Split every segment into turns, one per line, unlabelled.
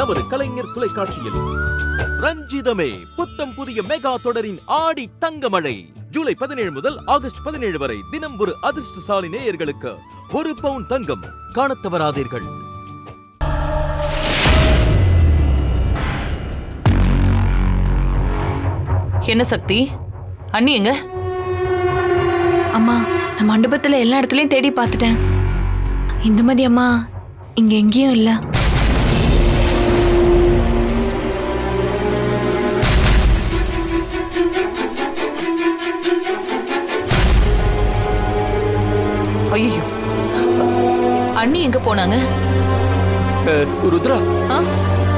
நமது கலைஞர் தொலைக்காட்சியில். ரஞ்சிதமே புத்தம் புதிய மெகா தொடரின் ஆடி தங்கமழை. ஜூலை பதினேழு முதல் ஆகஸ்ட் பதினேழு வரை தினம் ஒரு அதிர்ஷ்டசாலி நேயர்களுக்கு ஒரு பவுன் தங்கம் தவறாதீர்கள்.
என்ன சக்தி? அண்ணி எங்க?
அம்மா நான் மண்டபத்துல எல்லா இடத்துலயும் தேடி பார்த்துட்டேன். இந்துமதி அம்மா இங்க எங்கேயும் இல்ல.
ஐயோ அண்ணி எங்க போனாங்க?
ருத்ரா.
ஆ?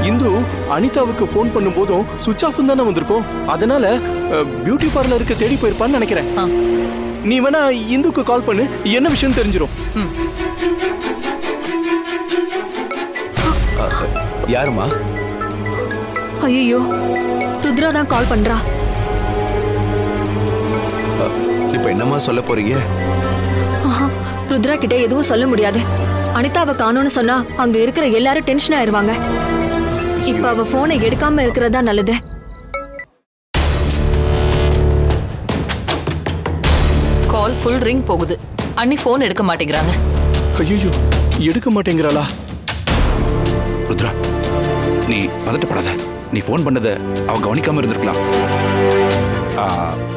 இந்து அனிதாவுக்கு ஃபோன் பண்ணும்போதும் சுவிட்ச் ஆஃப் தானே வந்திருக்கோம். அதனால பியூட்டி பார்லருக்கு தேடி போயிருப்பான்னு நினைக்கிறேன்.
ஆ.
நீ வேணா இந்துக்கு கால் பண்ணு. என்ன விஷயம் தெரிஞ்சிரும்.
ம்.
அஹ், யாருமா
ஐயோ ருத்ரா தான் கால் பண்றா.
இப்ப என்னம்மா சொல்ல போறீங்க?
ருத்ரா கிட்ட எதுவும் சொல்ல முடியாது. அனிதாவை காணோம்னு சொன்னா அங்க இருக்கிற எல்லாரும் டென்ஷன் ஆயிருவாங்க. இப்ப அவ போனை எடுக்காம இருக்கிறதா நல்லது.
கால் ஃபுல் ரிங் போகுது. அண்ணி ஃபோன் எடுக்க மாட்டேங்கிறாங்க.
ஐயோ எடுக்க மாட்டேங்கிறாளா?
ருத்ரா நீ பதட்டப்படாத. நீ ஃபோன் பண்ணத அவ கவனிக்காம இருந்திருக்கலாம்.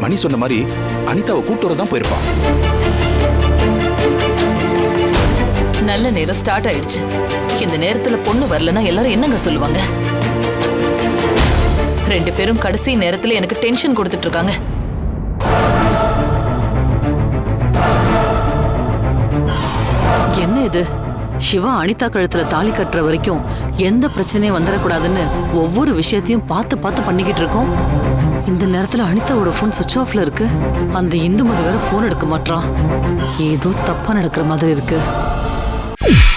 மணி சொன்ன மாதிரி அனிதாவை கூட்டு வரதான் போயிருப்பான்
நல்ல நேரம் ஸ்டார்ட் ஆயிடுச்சு. இந்த நேரத்துல பொண்ணு வரலன்னா எல்லாரும் என்னங்க சொல்லுவாங்க? ரெண்டு பேரும் கடைசி நேரத்துல எனக்கு டென்ஷன் கொடுத்துட்டு இருக்காங்க
என்ன இது? சிவா அனிதா கழுத்துல தாலி கட்டுற வரைக்கும் எந்த பிரச்சனையும் வந்துடக்கூடாதுன்னு ஒவ்வொரு விஷயத்தையும் பார்த்து பார்த்து பண்ணிக்கிட்டு இருக்கோம். இந்த நேரத்துல அனிதாவோட ஃபோன் சுவிட்ச் ஆஃப்ல இருக்கு. அந்த இந்து இந்துமதி வேற ஃபோன் எடுக்க மாட்டான் ஏதோ தப்பா நடக்கிற மாதிரி இருக்கு. you